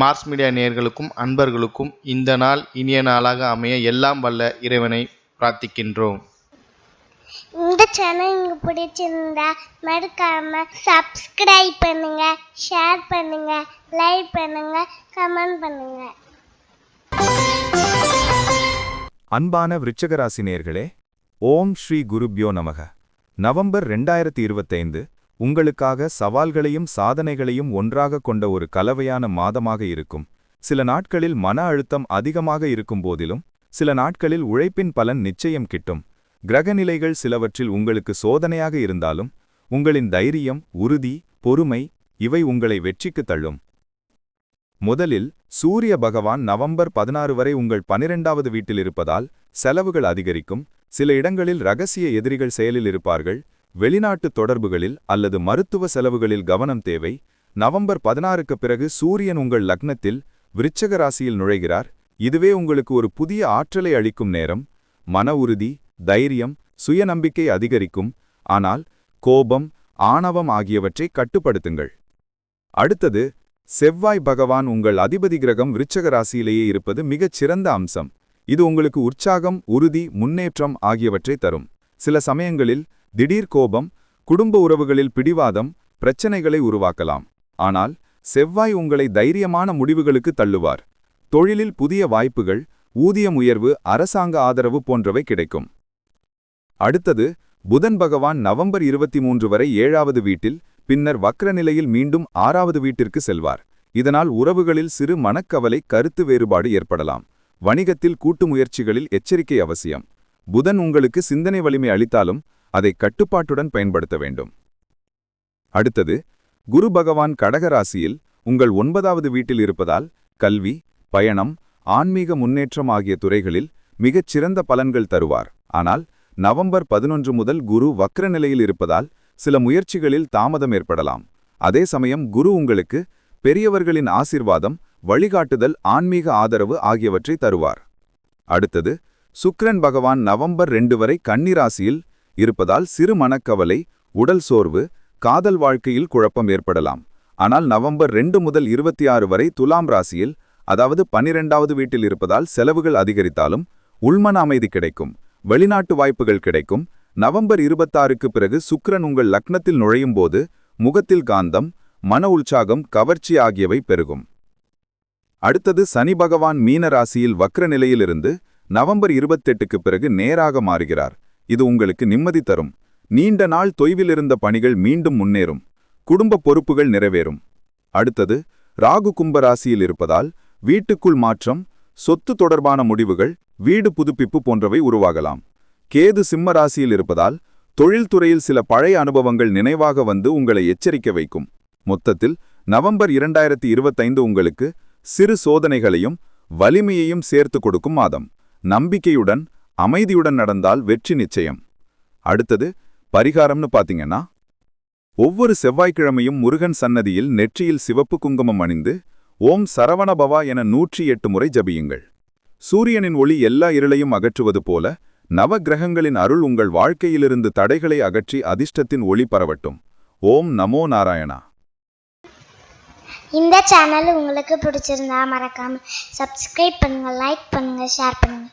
Mars media நேயர்களுக்கும் அன்பர்களுக்கும் இந்த நாள் இனிய நாளாக அமைய எல்லாம் வல்ல இறைவனை பிரார்த்திக்கின்றோம். இந்த சேனல் உங்களுக்கு பிடிச்சிருந்தா மறக்காம சப்ஸ்கிரைப் பண்ணுங்க ஷேர் பண்ணுங்க லைக் பண்ணுங்க கமெண்ட் பண்ணுங்க. அன்பான விருச்சகராசி நேர்களே ஓம் ஸ்ரீ குருப்யோ நமக. நவம்பர் ரெண்டாயிரத்தி இருபத்தைந்து உங்களுக்காக சவால்களையும் சாதனைகளையும் ஒன்றாக கொண்ட ஒரு கலவையான மாதமாக இருக்கும். சில நாட்களில் மன அழுத்தம் அதிகமாக இருக்கும் போதிலும் சில நாட்களில் உழைப்பின் பலன் நிச்சயம் கிட்டும். கிரகநிலைகள் சிலவற்றில் உங்களுக்கு சோதனையாக இருந்தாலும் உங்களின் தைரியம் உறுதி பொறுமை இவை உங்களை வெற்றிக்கு தள்ளும். முதலில் சூரிய பகவான் நவம்பர் பதினாறு வரை உங்கள் பனிரெண்டாவது வீட்டில் இருப்பதால் செலவுகள் அதிகரிக்கும். சில இடங்களில் ரகசிய எதிரிகள் செயலில் இருப்பார்கள். வெளிநாட்டு தொடர்புகளில் அல்லது மருத்துவ செலவுகளில் கவனம் தேவை. நவம்பர் பதினாறுக்கு பிறகு சூரியன் உங்கள் லக்னத்தில் விருச்சக ராசியில் நுழைகிறார். இதுவே உங்களுக்கு ஒரு புதிய ஆற்றலை அளிக்கும் நேரம். மன உறுதி தைரியம் சுயநம்பிக்கை அதிகரிக்கும். ஆனால் கோபம் ஆணவம் ஆகியவற்றை கட்டுப்படுத்துங்கள். அடுத்தது செவ்வாய் பகவான் உங்கள் அதிபதி கிரகம் விருச்சக ராசியிலேயே இருப்பது மிகச் சிறந்த அம்சம். இது உங்களுக்கு உற்சாகம் உறுதி முன்னேற்றம் ஆகியவற்றை தரும். சில சமயங்களில் திடீர் கோபம் குடும்ப உறவுகளில் பிடிவாதம் பிரச்சனைகளை உருவாக்கலாம். ஆனால் செவ்வாய் உங்களை தைரியமான முடிவுகளுக்கு தள்ளுவார். தொழிலில் புதிய வாய்ப்புகள் ஊதியம் உயர்வு அரசாங்க ஆதரவு போன்றவை கிடைக்கும். அடுத்தது புதன் பகவான் நவம்பர் இருபத்தி மூன்று வரை ஏழாவது வீட்டில் பின்னர் வக்ர நிலையில் மீண்டும் ஆறாவது வீட்டிற்கு செல்வார். இதனால் உறவுகளில் சிறு மனக்கவலை கருத்து வேறுபாடு ஏற்படலாம். வணிகத்தில் கூட்டு முயற்சிகளில் எச்சரிக்கை அவசியம். புதன் உங்களுக்கு சிந்தனை வலிமை அளித்தாலும் அதை கட்டுப்பாட்டுடன் பயன்படுத்த வேண்டும். அடுத்தது குரு பகவான் கடகராசியில் உங்கள் ஒன்பதாவது வீட்டில் இருப்பதால் கல்வி பயணம் ஆன்மீக முன்னேற்றம் ஆகிய துறைகளில் மிகச் சிறந்த பலன்கள் தருவார். ஆனால் நவம்பர் பதினொன்று முதல் குரு வக்ர நிலையில் இருப்பதால் சில முயற்சிகளில் தாமதம் ஏற்படலாம். அதே சமயம் குரு உங்களுக்கு பெரியவர்களின் ஆசிர்வாதம் வழிகாட்டுதல் ஆன்மீக ஆதரவு ஆகியவற்றை தருவார். அடுத்தது சுக்ரன் பகவான் நவம்பர் ரெண்டு வரை கன்னிராசியில் இருப்பதால் சிறு மனக்கவலை உடல் சோர்வு காதல் வாழ்க்கையில் குழப்பம் ஏற்படலாம். ஆனால் நவம்பர் ரெண்டு முதல் இருபத்தி ஆறு வரை துலாம் ராசியில் அதாவது பனிரெண்டாவது வீட்டில் இருப்பதால் செலவுகள் அதிகரித்தாலும் உள்மன அமைதி கிடைக்கும் வெளிநாட்டு வாய்ப்புகள் கிடைக்கும். நவம்பர் இருபத்தாறுக்கு பிறகு சுக்ரன் உங்கள் லக்னத்தில் நுழையும் போது முகத்தில் காந்தம் மன உற்சாகம் கவர்ச்சி ஆகியவை பெருகும். அடுத்தது சனி பகவான் மீன ராசியில் வக்ர நிலையிலிருந்து நவம்பர் இருபத்தெட்டுக்கு பிறகு நேராக மாறுகிறார். இது உங்களுக்கு நிம்மதி தரும். நீண்ட நாள் தொய்விலிருந்த பணிகள் மீண்டும் முன்னேறும். குடும்ப பொறுப்புகள் நிறைவேறும். அடுத்தது ராகு கும்ப ராசியில் இருப்பதால் வீட்டுக்குள் மாற்றம் சொத்து தொடர்பான முடிவுகள் வீடு புதுப்பிப்பு போன்றவை உருவாகலாம். கேது சிம்ம ராசியில் இருப்பதால் தொழில்துறையில் சில பழைய அனுபவங்கள் நினைவாக வந்து உங்களை எச்சரிக்க வைக்கும். மொத்தத்தில் நவம்பர் இரண்டாயிரத்தி இருபத்தைந்து உங்களுக்கு சிறு சோதனைகளையும் வலிமையையும் சேர்த்து கொடுக்கும் மாதம். நம்பிக்கையுடன் அமைதியுடன் நடந்தால் வெற்றி நிச்சயம். அடுத்தது பரிகாரம்னு பாத்தீங்கன்னா ஒவ்வொரு செவ்வாய்க்கிழமையும் முருகன் சன்னதியில் நெற்றியில் சிவப்பு குங்குமம் அணிந்து ஓம் சரவணபவா என நூற்றி எட்டு முறை ஜபியுங்கள். சூரியனின் ஒளி எல்லா இருளையும் அகற்றுவது போல நவ கிரகங்களின் அருள் உங்கள் வாழ்க்கையிலிருந்து தடைகளை அகற்றி அதிர்ஷ்டத்தின் ஒளி பரவட்டும். ஓம் நமோ நாராயணா. இந்த சேனல் உங்களுக்கு பிடிச்சிருந்தா மறக்காம சப்ஸ்கிரைப் பண்ணுங்க லைக் பண்ணுங்க ஷேர் பண்ணுங்க.